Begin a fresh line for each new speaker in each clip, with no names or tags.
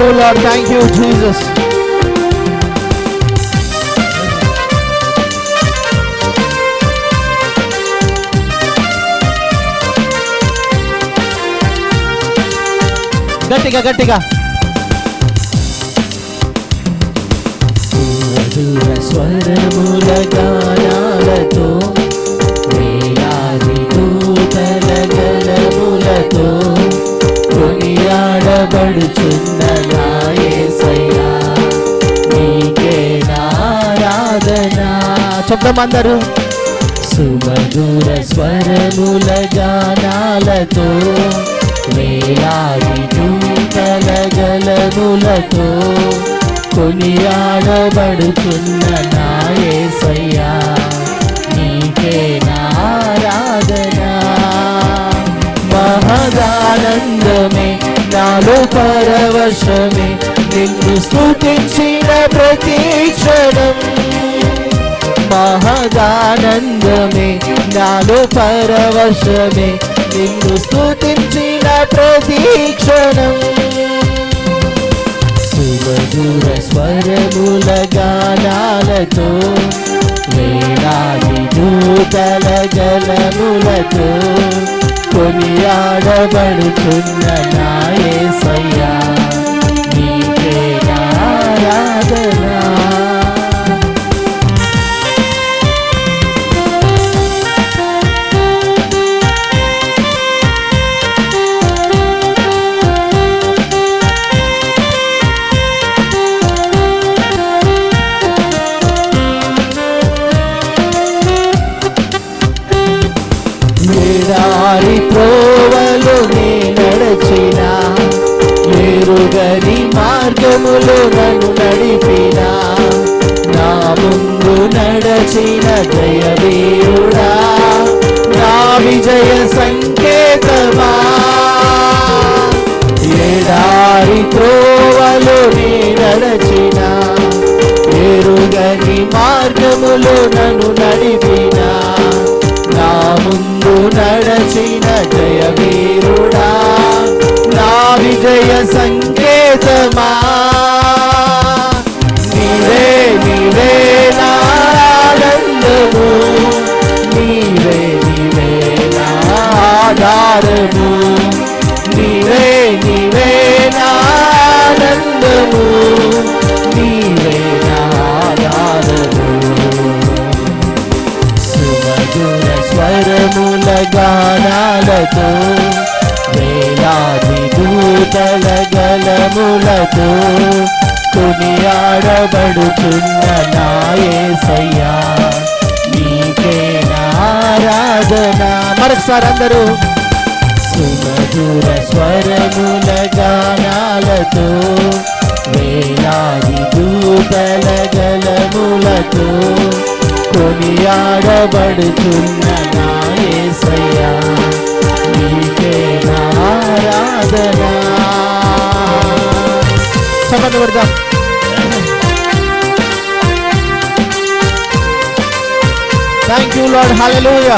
you, Lord. Thank you, Jesus. గట్టిగా గట్టిగా
మధుర స్వరముల గానాలతో కొనియాడబడుచున్న నా నీకే నారాధనా.
చెప్దాం
సుమధుర స్వరముల గానాలతో వేలాది దూతల గలములతో కొనియాడబడుతున్న నా యేసయ్యా నీకే నారాధనా. మహదానందమే నాలో పరవశమే నిన్ను స్థుతించిన ప్రతి క్షణం. మహదానందమే నాలో పరవశమే నిన్ను స్థుతించిన ప్రతి క్షణం. సుమధుర స్వరముల గానాలతో వేలాది దూతల గలములతో కొనియాడబడుతున్న నా యేసయ్యా నీకే ఆరాధనా. మార్గములు నన్ను నడిపిన. నా ముందు నడచిన జయవీరుడా. నా విజయ సంకేతమా. ఏడారి త్రోవలు నీ నడచిన ఎరుగని మార్గములు నన్ను నడిపిన. నా ముందు నడచిన జయవీరుడా. నా విజయ సంకేతమా. ఆనందము నీవే నీవే నా ఆనందము నీవే నా సుమధుర స్వరముల గానాలతో వేలాది దూతల గలములతో కొనియాడబడుతున్న నాయసయ్యా. నీకే నారాధన
మరొకసారి అందరూ
సుమధుర స్వరముల గానాలతో వేలాది దూతల గలములతో కొనియాడబడుతున్న నా యేసయ్యా నీకే నారాధనా
చెప్పండి కొడదాం థ్యాంక్ యూ లార్డ్ హల్లెలూయా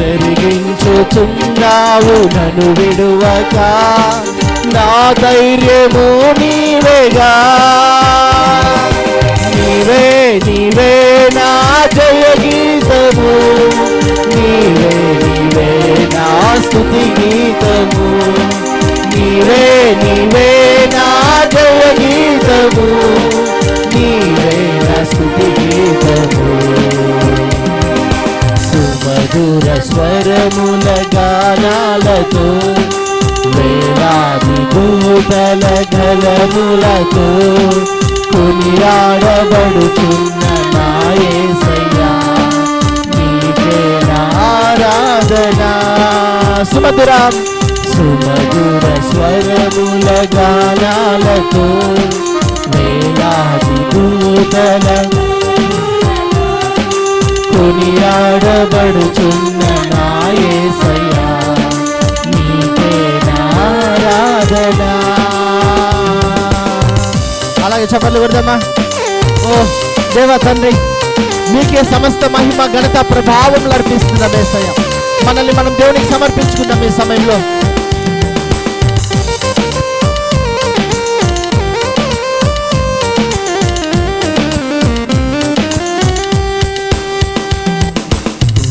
జరిగించుచున్నావు నన్ను విడువక. నా ధైర్యము నీవేగా. నీవే నీవే నా జయ మధుర స్వరముల గానాలతో వేలాది భూతల గలములతో కొనియాడబడుతున్న నాయసయ్యా నీకే నా
సుమధురం
సుమధుర స్వరముల గానాలతో వేలాది దూతల కొనియాడబడుచున్న నాయసయ్యా నీకే నారాధనా.
అలాగే చెప్పలు కొడదామా ఓ దేవ తండ్రి మీకే సమస్త మహిమ ఘనత ప్రభావం నడిపిస్తున్న మేసయ్య మనల్ని మనం దేవునికి సమర్పించుకున్నాం ఈ సమయంలో.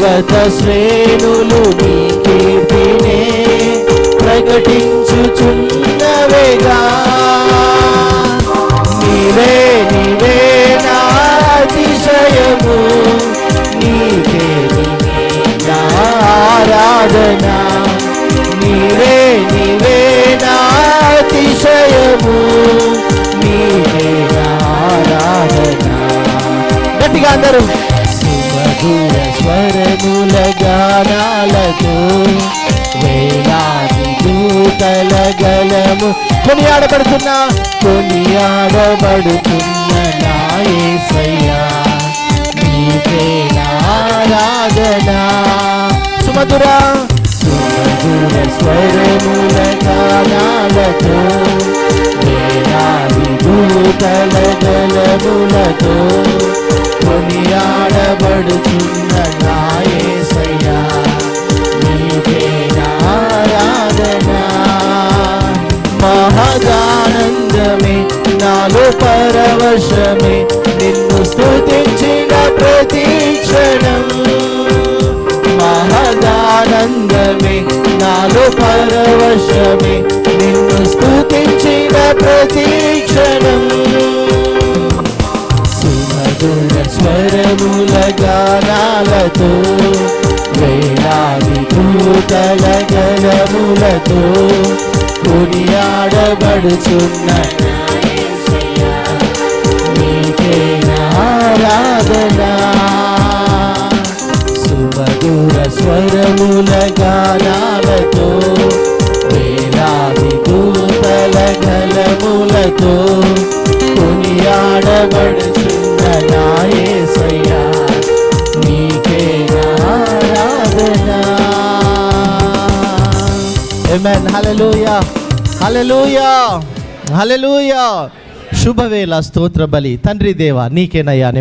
పర్వత శ్రేణులు నీ కీర్తినే ప్రకటించుచున్నవేగా నీవే నీవే నా అతిశయము నీకే నీవే నా ఆరాధన.
కొనియాడబడుతున్న.
కొనియాడబడుతున్న నాయసయ్యా నీకే నారాధనా
సుమధుర.
సుమధుర స్వరముల గానాలతో వేలాది దూతల గలములతో కొనియాడబడుచున్న నాయసయ్యా నాలో పరవశమే నిన్ను స్థుతించిన ప్రతి క్షణం. మహదానందమే నాలో పరవశమే నిన్ను స్థుతించిన ప్రతి క్షణం. సుమధుర స్వరముల గానాలతో వేలాది దూతల గలములతో కొనియాడబడుచున్న ఆరాధనా సుమధుర స్వరముల గానాలతో వేలాది దూతల గలములతో కొనియాడబడుచున్న నాయసయ్యా నీకే ఆరాధనా.
Amen. హల్లెలూయా హల్లెలూయా హల్లెలూయా శుభవేళ స్తోత్ర బలి తండ్రి దేవ నీకేనయ్యా అనే